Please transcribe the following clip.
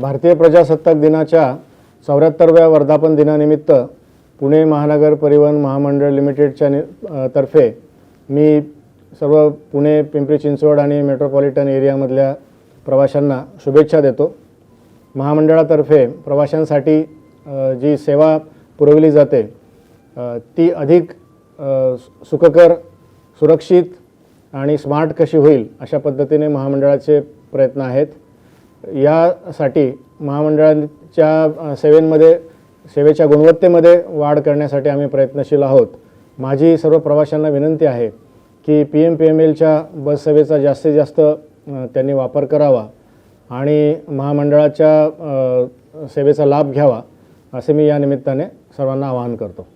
भारतीय प्रजासत्ताक दिनाच्या चौऱ्याहत्तरव्या वर्धापन दिनानिमित्त पुणे महानगर परिवहन महामंडळ लिमिटेडच्या नि तर्फे मी सर्व पुणे पिंपरी चिंचवड आणि मेट्रोपॉलिटन एरियामधल्या प्रवाशांना शुभेच्छा देतो. महामंडळातर्फे प्रवाशांसाठी जी सेवा पुरवली जाते ती अधिक सुखकर सुरक्षित आणि स्मार्ट कशी होईल अशा पद्धतीने महामंडळाचे प्रयत्न आहेत. यासाठी महामंडळाच्या सेवेंमध्ये सेवेच्या गुणवत्तेमध्ये वाढ करण्यासाठी आम्ही प्रयत्नशील आहोत. माझी सर्व प्रवाशांना विनंती आहे की पी एम पी एम एलच्या बससेवेचा जास्तीत जास्त त्यांनी वापर करावा आणि महामंडळाच्या सेवेचा लाभ घ्यावा असे मी या निमित्ताने सर्वांना आवाहन करतो.